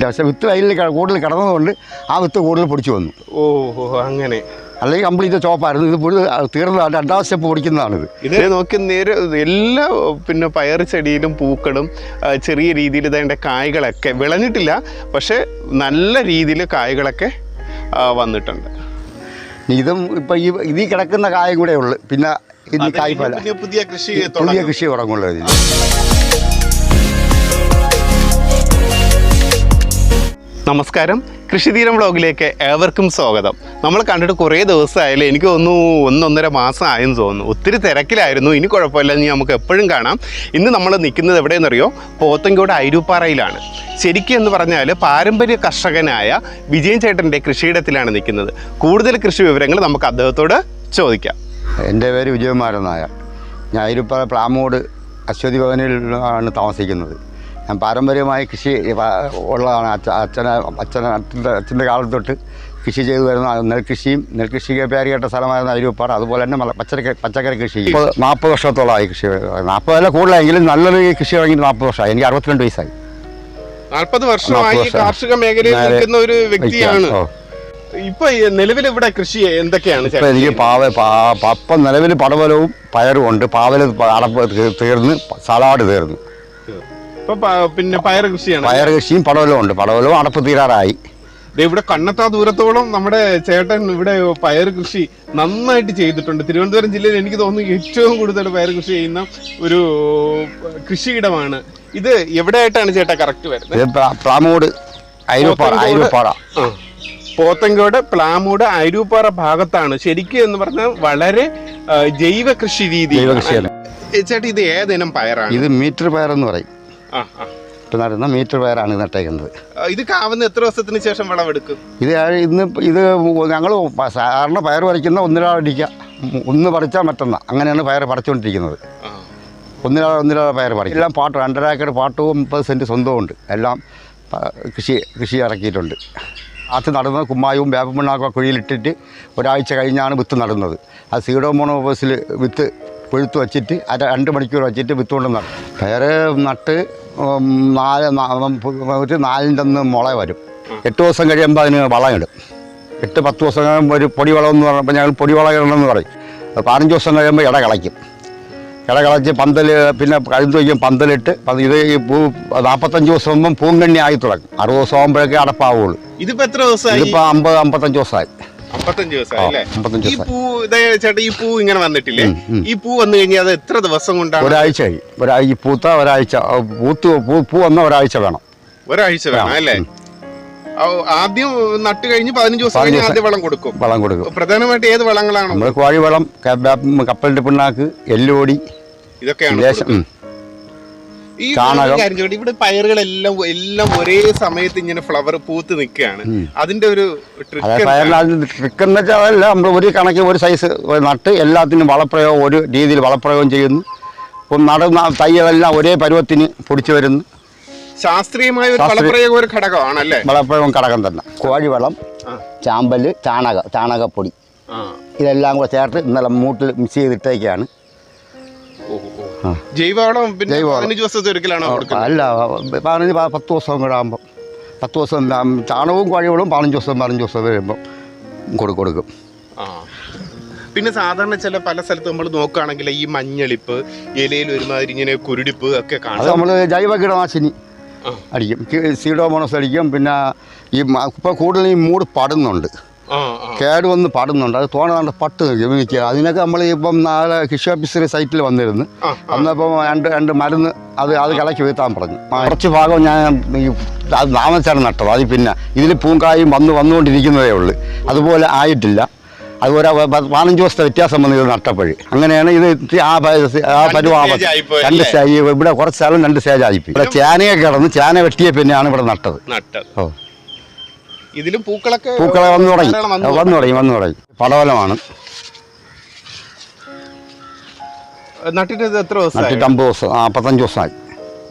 പക്ഷേ വിത്ത് വയലിൽ കൂടുതൽ കിടന്നതുകൊണ്ട് ആ വിത്ത് കൂടുതൽ പൊടിച്ചു വന്നു. ഓഹോ അങ്ങനെ. അല്ലെങ്കിൽ കംപ്ലീറ്റ് ചോപ്പായിരുന്നു. ഇത് പുഴു തീർന്ന രണ്ടാം സ്റ്റെപ്പ് പൊടിക്കുന്നതാണിത്. ഇത് നോക്കി നേരെ എല്ലാ പിന്നെ പയർ ചെടിയിലും പൂക്കളും ചെറിയ രീതിയിൽ ഇതേണ്ട കായ്കളൊക്കെ വിളഞ്ഞിട്ടില്ല. പക്ഷെ നല്ല രീതിയിൽ കായ്കളൊക്കെ വന്നിട്ടുണ്ട്. ഇതും ഇപ്പം ഈ ഇതിൽ കിടക്കുന്ന കായും കൂടെ ഉള്ളു. പിന്നെ ഇനി കായ്പല പുതിയ പുതിയ കൃഷി പുതിയ കൃഷി തുടങ്ങുള്ളൂ നമസ്കാരം. കൃഷിതീരം വ്ളോഗിലേക്ക് ഏവർക്കും സ്വാഗതം. നമ്മൾ കണ്ടിട്ട് കുറേ ദിവസമായാലും എനിക്ക് തോന്നുന്നു ഒന്നൊന്നര മാസം ആയെന്ന് തോന്നുന്നു. ഒത്തിരി തിരക്കിലായിരുന്നു ഇനി കുഴപ്പമില്ല ഇനി നമുക്ക് എപ്പോഴും കാണാം. ഇന്ന് നമ്മൾ നിൽക്കുന്നത് എവിടെയെന്നറിയോ? പോത്തങ്കോട് ഐരൂപ്പാറയിലാണ് ശരിക്കും എന്ന് പറഞ്ഞാൽ പാരമ്പര്യ കർഷകനായ വിജയൻ ചേട്ടന്റെ കൃഷിയിടത്തിലാണ് നിൽക്കുന്നത്. കൂടുതൽ കൃഷി വിവരങ്ങൾ നമുക്ക് അദ്ദേഹത്തോട് ചോദിക്കാം. എന്റെ പേര് വിജയകുമാരൻ ഞാൻ ഇരുപ്പ പ്ലാമോട് അശ്വതി ഭവനിൽ ആണ് താമസിക്കുന്നത്. പാരമ്പര്യമായി കൃഷി ഉള്ളതാണ്. അച്ഛ അച്ഛനെ അച്ഛന അച്ഛന്റെ അച്ഛന്റെ കാലം തൊട്ട് കൃഷി ചെയ്തു വരുന്ന നെൽകൃഷിയും നെൽകൃഷിക്ക് പേര് കേട്ട സ്ഥലമായിരുന്ന അരിവപ്പാട് അതുപോലെ തന്നെ പച്ചക്കറി പച്ചക്കറി കൃഷി ഇപ്പോൾ നാൽപ്പത് വർഷത്തോളമായി കൃഷി നാൽപ്പതല്ല കൂടുതലെങ്കിലും നല്ലൊരു കൃഷി ഇറങ്ങി നാൽപ്പത് വർഷമായി എനിക്ക് അറുപത്തിരണ്ട് വയസ്സായി. നാൽപ്പത് വർഷമായി വർഷം. കാർഷിക മേഖലയിൽ നിൽക്കുന്ന ഒരു വ്യക്തിയാണ്. ഇപ്പൊ നിലവിൽ ഇവിടെ കൃഷി എന്തൊക്കെയാണ് ഇപ്പം എനിക്ക് പാവ പപ്പ നിലവിൽ പടവലവും പയറും ഉണ്ട്. പാവൽ അടപ്പ് തീർന്ന് സലാഡ് തീർന്നു. പിന്നെ പയർ കൃഷിയാണ്. പയർ കൃഷിയും പടവലവും ഉണ്ട്. പടവലവും അടപ്പ് തീരാറായി. ഇവിടെ കണ്ണത്താ ദൂരത്തോളം നമ്മുടെ ചേട്ടൻ ഇവിടെ പയർ കൃഷി നന്നായിട്ട് ചെയ്തിട്ടുണ്ട്. തിരുവനന്തപുരം ജില്ലയിൽ എനിക്ക് തോന്നുന്നു ഏറ്റവും കൂടുതൽ പയർ കൃഷി ചെയ്യുന്ന ഒരു കൃഷിയിടമാണ്. ഇത് എവിടെയായിട്ടാണ് ചേട്ടാ കറക്റ്റ് വരുന്നത്? പ്ലാമൂട് ആ. പോത്തങ്കോട് പ്ലാമൂട് അരൂപ്പാറ ഭാഗത്താണ്. ശരിക്കും എന്ന് പറഞ്ഞാൽ വളരെ ജൈവ കൃഷി രീതി. ചേട്ടാ ഇത് ഏതിനം പയറാണ്? ഇത് മീറ്റർ പയർ എന്ന് പറയും. ഇപ്പം നടുന്ന മീറ്റർ വയറാണ് നട്ടേക്കുന്നത്. ഇത് കാവുന്ന എത്ര ദിവസത്തിന് ശേഷം വിളവെടുക്കും? ഇത് ഇന്ന് ഇത് ഞങ്ങൾ സാധാരണ പയർ പറിക്കുന്ന ഒന്നിരാൾ അടിക്കുക. ഒന്ന് പറിച്ചാൽ മറ്റൊന്ന. അങ്ങനെയാണ് പയർ പറിച്ചുകൊണ്ടിരിക്കുന്നത്. ആ. ഒന്നിരാൾ ഒന്നിരാൾ പയർ പറിക്കും. എല്ലാം പാട്ട് രണ്ടര ഏക്കർ പാട്ടവും മുപ്പത് സെന്റ് സ്വന്തവും ഉണ്ട് എല്ലാം കൃഷി കൃഷി ഇറക്കിയിട്ടുണ്ട്. അത് നടുന്നത് കുമ്മായവും വേപ്പമണ്ണാക്കും കുഴിയിലിട്ടിട്ട് ഒരാഴ്ച കഴിഞ്ഞാണ് വിത്ത് നടുന്നത്. ആ സീഡോമോണോബസിൽ വിത്ത് കൊഴുത്ത് വച്ചിട്ട് അത് രണ്ട് മണിക്കൂർ വച്ചിട്ട് വിത്തുകൊണ്ട് നടും പയർ നട്ട് നാല് ഒരു നാലിന്റെ ഒന്ന് മുള വരും. എട്ട് ദിവസം കഴിയുമ്പോൾ അതിന് വളമിടും എട്ട് പത്ത് ദിവസം കഴിയുമ്പോൾ ഒരു പൊടി വളം എന്ന് പറഞ്ഞപ്പോൾ ഞങ്ങൾ പൊടി വളം ഇടണമെന്ന് പറയും. പതിനഞ്ച് ദിവസം കഴിയുമ്പോൾ ഇട കളയ്ക്കും. ഇട കളച്ച് പന്തൽ പിന്നെ കഴിഞ്ഞ് വയ്ക്കും പന്തലിട്ട് ഇത് ഈ പൂ നാൽപ്പത്തഞ്ച് ദിവസം ആകുമ്പം പൂങ്കണ്ണി ആയി തുടങ്ങും. അറുപത് ദിവസം ആകുമ്പോഴേക്കേ അടപ്പാവുള്ളൂ. ഇതിപ്പോൾ എത്ര ദിവസമായി? ഇതിപ്പോൾ അമ്പത് അമ്പത്തഞ്ച് ദിവസമായി. അമ്പത്തഞ്ച് ദിവസമായി ഈ പൂ ചേട്ടാ ഈ പൂ ഇങ്ങനെ വന്നിട്ടില്ലേ. ഈ പൂ വന്നു കഴിഞ്ഞാൽ അത് എത്ര ദിവസം കൊണ്ടാണ്? ഒരാഴ്ച കഴിയും ഒരാഴ്ച പൂത്ത ഒരാഴ്ച പൂത്ത് പൂ പൂ വന്ന ഒരാഴ്ച വേണം. ഒരാഴ്ച വേണം അല്ലേ? ആദ്യം നട്ട് കഴിഞ്ഞ് പതിനഞ്ച് ദിവസം കഴിഞ്ഞ് ആദ്യം വളം കൊടുക്കും. വളം കൊടുക്കും. പ്രധാനമായിട്ട് ഏത് വളങ്ങളാണ് നമ്മൾ കോഴിവളം കപ്പലിന്റെ പിണ്ണാക്ക് എല്ലുപൊടി ഇതൊക്കെയാണ്. ഈ കാര്യം ചോദിക്കട്ടെ, ഇവിടെ പയറുകളെല്ലാം എല്ലാം ഒരേ സമയത്ത് ഇങ്ങനെ ഫ്ലവർ പൂത്ത് നിൽക്കുകയാണ്. അതിന്റെ ഒരു ട്രിക്ക് എന്ന് വെച്ചാൽ അതല്ല നമ്മൾ ഒരു കണക്ക് ഒരു സൈസ് നട്ട് എല്ലാത്തിനും വളപ്രയോഗം ഒരു രീതിയിൽ വളപ്രയോഗം ചെയ്യുന്നു. ഇപ്പം നടന്ന തൈകളെല്ലാം ഒരേ പരുവത്തിന് പൊടിച്ചു വരുന്നു. ശാസ്ത്രീയമായ ഒരു ഒരു ഘടകമാണല്ലേ? വളപ്രയോഗം ഘടകം തന്നെ. കോഴിവളം. ചാമ്പൽ ചാണക ചാണകപ്പൊടി. ഇതെല്ലാം കൂടെ ചേർത്ത് ഇന്നലെ മൂട്ടിൽ മിക്സ് ചെയ്തിട്ടേക്കാണ്. ജൈവവളം പിന്നെ ജൈവവളം. പതിനഞ്ച് ദിവസത്തെ ഒരിക്കലാണോ കൊടുക്കുന്നത്. അല്ല പതിനഞ്ച് പത്ത് ദിവസം കൂടെ ആകുമ്പോൾ പത്ത് ദിവസം ചാണകവും കോഴിവളവും പതിനഞ്ച് ദിവസം പതിനഞ്ച് ദിവസം വരുമ്പോൾ കൊടുക്കും. കൊടുക്കും. പിന്നെ സാധാരണ ചില പല സ്ഥലത്ത് നമ്മൾ നോക്കുകയാണെങ്കിൽ ഈ മഞ്ഞളിപ്പ് ഇലയിൽ ഒരുമാതിരി ഇങ്ങനെ കുരുടിപ്പ് ഒക്കെ കാണും. നമ്മൾ ജൈവ കീടനാശിനി അടിക്കും. സീഡോമോണസ് അടിക്കും. പിന്നെ ഈ ഇപ്പോൾ കൂടുതൽ ഈ മൂട് പടുന്നുണ്ട്. കേട് വന്ന് പടുന്നുണ്ട്. അത് തോന്നാണ്ട് പട്ട് ഗമിക്കുക അതിനൊക്കെ നമ്മൾ ഇപ്പം നാളെ കൃഷി ഓഫീസർ സൈറ്റിൽ വന്നിരുന്നു അന്നപ്പം രണ്ട് രണ്ട് മരുന്ന് അത് അത് കിളക്കി വീഴ്ത്താൻ പറഞ്ഞു. കുറച്ച് ഭാഗം ഞാൻ അത് താമസിച്ചാണ് നട്ടത്. അത് പിന്നെ ഇതിൽ പൂങ്കായും വന്ന് വന്നുകൊണ്ടിരിക്കുന്നതേ ഉള്ളൂ. അതുപോലെ ആയിട്ടില്ല. അതുപോലെ പതിനഞ്ച് ദിവസത്തെ വ്യത്യാസം വന്ന് ഇത് നട്ടപ്പോഴ്. അങ്ങനെയാണ് ഇത് ആ ആ ആയിപ്പോയി രണ്ട് ഇവിടെ കുറച്ച് സ്ഥലം രണ്ട് സ്റ്റേജ് ആയിപ്പോയി. ഇവിടെ ചേനയൊക്കെ കിടന്ന് ചേന വെട്ടിയ പിന്നെയാണ് ഇവിടെ നട്ടത്. നട്ടത്. ഓ. ഇതിലും പൂക്കളൊക്കെ പൂക്കളെ വന്നു തുടങ്ങി. വന്നു തുടങ്ങി. വന്നു തുടങ്ങി. പടവലമാണ്. നട്ടിട്ട് ഇത് എത്ര ദിവസമായി? നട്ടിട്ട് അമ്പത് ദിവസം നാൽപ്പത്തഞ്ച് ദിവസമായി.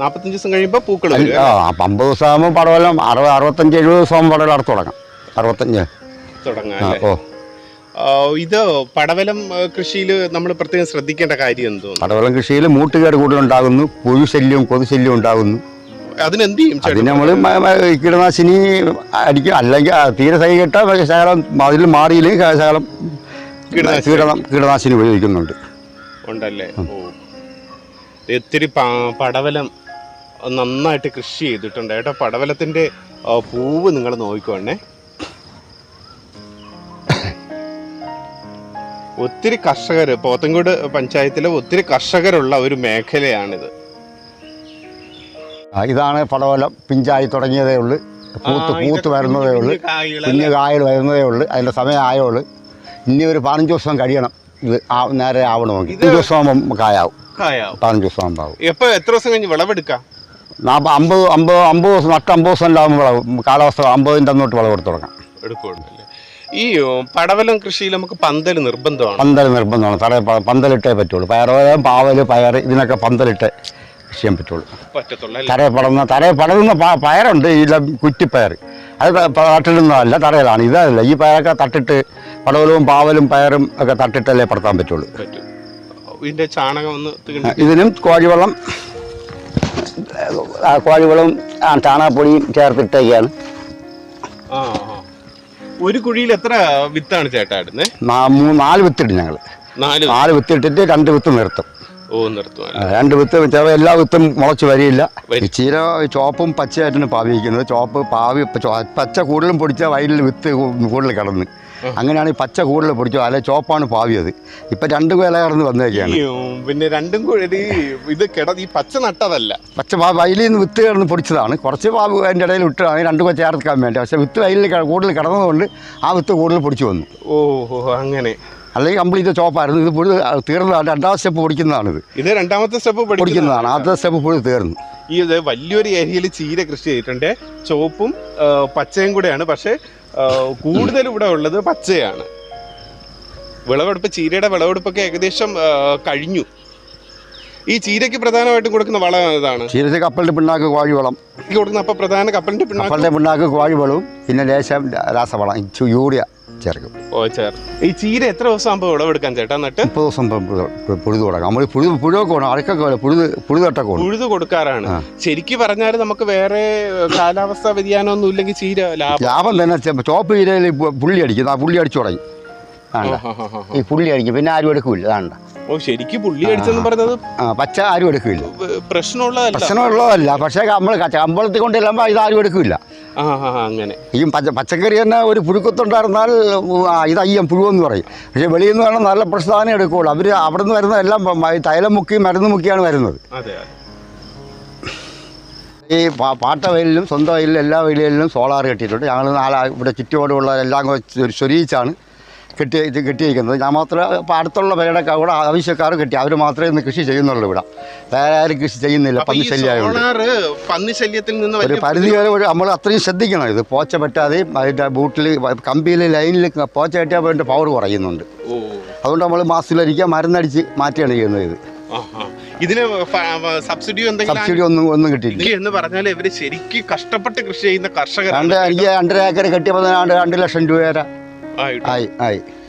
നാപ്പത്തഞ്ച് ദിവസം കഴിയുമ്പോ പൂക്കൾ അല്ല, ആ അപ്പം അമ്പത് ദിവസം ആകുമ്പോൾ പടവലം അറുപത് അറുപത്തഞ്ച് എഴുപത് ദിവസം ആകുമ്പോൾ പടവലം അടുത്ത് തുടങ്ങാം. അറുപത്തഞ്ച്. തുടങ്ങാം ആ അല്ലേ? ഓ. ആ, ഇത് പടവലം കൃഷിയിൽ നമ്മൾ പ്രത്യേകം ശ്രദ്ധിക്കേണ്ട കാര്യം എന്തോ പടവലം കൃഷിയിൽ മൂട്ടുകേട് കൂടുതലുണ്ടാകുന്നു പുഴു ശല്യവും കൊതു ശല്യവും ഉണ്ടാകുന്നു. അതിനെന്ത് ചെയ്യും? അതിന് നമ്മൾ കീടനാശിനി അടിക്കും. അല്ലെങ്കിൽ തീരെ സൈ കിട്ടാൻ ശകലം അതിൽ മാറിയില്ലെങ്കിൽ ശകലം കീടനാശിനി. കീട കീടനാശിനി ഉപയോഗിക്കുന്നുണ്ട്. ഉണ്ടല്ലേ? ഒത്തിരി പടവലം നന്നായിട്ട് കൃഷി ചെയ്തിട്ടുണ്ട്. കേട്ടോ പടവലത്തിന്റെ പൂവ് നിങ്ങൾ നോക്കിക്കോണേ. ഒത്തിരി കർഷകർ പോത്തൻകോട് പഞ്ചായത്തിലെ ഒത്തിരി കർഷകരുള്ള ഒരു മേഖലയാണിത്. ഇതാണ് പടവലം. പിഞ്ചായി തുടങ്ങിയതേ ഉള്ളൂ. പൂത്ത് പൂത്ത് വരുന്നതേ ഉള്ളു. കുഞ്ഞു കായൽ വരുന്നതേ ഉള്ളൂ. അതിന്റെ സമയം ആയോളൂ ഇനി ഒരു പതിനഞ്ച് ദിവസം കഴിയണം. ഇത് ആ നേരെ ആവണമെങ്കിൽ. ഇത് ദിവസം ആകുമ്പം കായാവും. പതിനഞ്ച് ദിവസം ആകുമ്പോൾ എപ്പോൾ എത്ര ദിവസം കഴിഞ്ഞ് വിളവെടുക്കാം? നാൽപ്പത് അമ്പത് അമ്പത് അമ്പത് ദിവസം നട്ട് അമ്പത് ദിവസം ഉണ്ടാകുമ്പോൾ വിളവ്. കാലാവസ്ഥ അമ്പതിന്റെ അന്നോട്ട് വിളവ് എടുത്ത് തുടങ്ങാം ഈ പടവലം കൃഷിയിൽ നമുക്ക് പന്തൽ നിർബന്ധമാണ്? പന്തൽ നിർബന്ധമാണ്. തറ പന്തലിട്ടേ പറ്റുള്ളൂ. പയറും പാവൽ പയർ ഇതിനൊക്കെ പന്തലിട്ടേ ചെയ്യാൻ പറ്റുള്ളൂ? തറയെ പടർന്ന തറയെ പടരുന്ന പയറുണ്ട് ഈ കുറ്റിപ്പയർ. അത് തട്ടിടുന്നതല്ല തറയിലാണ്. ഇതല്ല ഈ പയറൊക്കെ തട്ടിട്ട് പടവലവും പാവലും പയറും ഒക്കെ തട്ടിട്ടല്ലേ പടർത്താൻ പറ്റുള്ളൂ. പറ്റും. ഇതിന്റെ ചാണകം ഒന്ന് ഇതിനും കോഴിവെള്ളം കോഴിവെള്ളവും ചാണകപ്പൊടിയും ചേർത്തിട്ടേക്കാണ്. ഒരു കുഴിയിൽ എത്ര വിത്താണ് ചേട്ടാ ഇടുന്നത് നാല് വിത്തിട്ട് ഞങ്ങൾ നാല് വിത്തിട്ടിട്ട് രണ്ട് വിത്ത് നിർത്തും. രണ്ട് വിത്ത് വെച്ചാൽ എല്ലാ വിത്തും മുളച്ച് വരിയില്ല. ചീര ചോപ്പും പച്ചയായിട്ടാണ് പാവിക്കുന്നത് ചോപ്പ് പാവി പച്ച കൂടുതലും പൊടിച്ച വയലിൽ വിത്ത് കൂടുതൽ കിടന്ന്. അങ്ങനെയാണ് ഈ പച്ച കൂടുതൽ പൊടിച്ചത്. അല്ലെ ചോപ്പാണ് പാവിയത്. ഇപ്പൊ രണ്ട് വില കടന്ന് വന്നേക്കാണ് പിന്നെ രണ്ടും കൂടി ഇത് കിട ഈ പച്ച നട്ടതല്ല. പച്ച വയലിൽ നിന്ന് വിത്ത് കിടന്ന് പൊടിച്ചതാണ്. കുറച്ച് പാവ് അതിന്റെ ഇടയിൽ ഇട്ടതാണ് രണ്ടും കൂടെ ചേർക്കാൻ വേണ്ടി. പക്ഷെ വിത്ത് വയലിൽ കൂടുതൽ കിടന്നതുകൊണ്ട് ആ വിത്ത് കൂടുതൽ പൊടിച്ചു വന്നു. ഓ അങ്ങനെ. അല്ലെങ്കിൽ കംപ്ലീറ്റ് ചോപ്പായിരുന്നു ഇത് പുഴു തീർന്നതാണ് രണ്ടാം സ്റ്റെപ്പ് പൊടിക്കുന്നതാണിത്. ഇത് രണ്ടാമത്തെ സ്റ്റെപ്പ് പൊടിക്കുന്നതാണ്. ആദ്യത്തെ സ്റ്റെപ്പ് പുഴു തീർന്നു. ഈ ഇത് വലിയൊരു ഏരിയയിൽ ചീര കൃഷി ചെയ്തിട്ടുണ്ട്. ചുവപ്പും പച്ചയും കൂടെയാണ്. പക്ഷേ കൂടുതൽ ഇവിടെ ഉള്ളത് പച്ചയാണ്. വിളവെടുപ്പ് ചീരയുടെ വിളവെടുപ്പൊക്കെ ഏകദേശം കഴിഞ്ഞു. ഈ ചീരയ്ക്ക് പ്രധാനമായിട്ടും കൊടുക്കുന്ന വളം ഏതാണ്? ചീരയ്ക്ക് കപ്പലിന്റെ പിണ്ണാക്ക് കോഴിവളം കൊടുക്കുന്ന അപ്പൊ പ്രധാന കപ്പലിന്റെ പിണ്ണാക്ക്? കപ്പലിന്റെ പിണ്ണാക്ക് കോഴിവളവും പിന്നെ ലേശം രാസവളം യൂറിയ. ചേർക്കും. ഓ ഈ ചീര എത്ര ദിവസം ആകുമ്പോൾ വിളവെടുക്കാൻ ചേട്ടാ എന്നിട്ട്? മുപ്പത് ദിവസം പുഴുത് തുടങ്ങാം നമ്മൾ പുഴു പുഴുവൊക്കെ വേണം പുഴുത് പുഴുതട്ടൊക്കെ വേണം ഉഴുത് കൊടുക്കാറാണ്. ശരിക്കും പറഞ്ഞാൽ നമുക്ക് വേറെ കാലാവസ്ഥ വ്യതിയാനം ഒന്നും ഇല്ലെങ്കിൽ ചീര ലാഭം. ലാഭം തന്നെ. ചെ- ചോപ്പ് ചീരയിൽ പു- പുള്ളി അടിക്കും. ആ പുള്ളി അടിച്ചു തുടങ്ങി. ആണ്ട. ഈ പുള്ളി അടിക്കും. പിന്നെ ആരും എടുക്കില്ല. അതാണ്ട ഓ ശരിക്ക് പുള്ളി അടിച്ചെന്ന് പറഞ്ഞത് ആ പച്ച ആരും എടുക്കില്ല. പ്രശ്നമുള്ളതല്ല. പ്രശ്നമുള്ളതല്ല. പക്ഷേ നമ്മൾ അമ്പലത്തിൽ കൊണ്ടില്ലാമ്പോൾ ഇത് ആരും എടുക്കില്ല. അങ്ങനെ. ഈ പച്ച പച്ചക്കറി തന്നെ ഒരു പുഴുക്കത്തുണ്ടായിരുന്നാൽ ഇത് അയ്യം പുഴുവെന്ന് പറയും. പക്ഷേ വെളിയിൽ നിന്ന് വേണം നല്ല പ്രസ്ഥാനം എടുക്കുകയുള്ളൂ അവർ അവിടെ നിന്ന് വരുന്ന എല്ലാം തൈലം മുക്കി മരുന്ന് മുക്കിയാണ് വരുന്നത്. ഈ പാട്ട വയലിലും സ്വന്തം വയലിലും എല്ലാ വയലുകളിലും സോളാർ കെട്ടിയിട്ടുണ്ട്. ഞങ്ങൾ നാലാ ഇവിടെ ചുറ്റുപാടുള്ള എല്ലാം കൂടെ ചൊരിയിച്ചാണ്. കെട്ടി കെട്ടിയിരിക്കുന്നത്. ഞാൻ മാത്രമേ അപ്പോൾ അടുത്തുള്ള പേരുടെ കൂടെ ആവശ്യക്കാർ കെട്ടി. അവർ മാത്രമേ ഇന്ന് കൃഷി ചെയ്യുന്നുള്ളൂ ഇവിടെ. വേറെ ആരും കൃഷി ചെയ്യുന്നില്ല. പന്നിശല്യത്തിൽ പന്നി ശല്യമായതുകൊണ്ട് സോളാറ് പന്നി ശല്യത്തിൽ നിന്ന് ഒരു പരിധി വരെ ഒരു നമ്മൾ അത്രയും ശ്രദ്ധിക്കണം ഇത്. പോച്ച പറ്റാതെയും അതിന്റെ ബൂട്ടിൽ കമ്പിയിൽ ലൈനിൽ പോച്ച കെട്ടിയാൽ അതിന്റെ പവർ കുറയുന്നുണ്ട്. അതുകൊണ്ട് നമ്മൾ മാസത്തിലൊരിക്കുക മരുന്നടിച്ച് മാറ്റിയാണ് ചെയ്യുന്നത് ഇത്. ഇതിന് സബ്സിഡി സബ്സിഡി ഒന്നും ഒന്നും കിട്ടിയില്ല എന്ന് പറഞ്ഞാൽ ഇവർ ശരിക്കും കഷ്ടപ്പെട്ട് കൃഷി ചെയ്യുന്ന കർഷകർ രണ്ട് എനിക്ക് രണ്ടര ഏക്കർ കെട്ടിയപ്പോൾ രണ്ട് രണ്ട് ലക്ഷം രൂപ ആയി ആയി.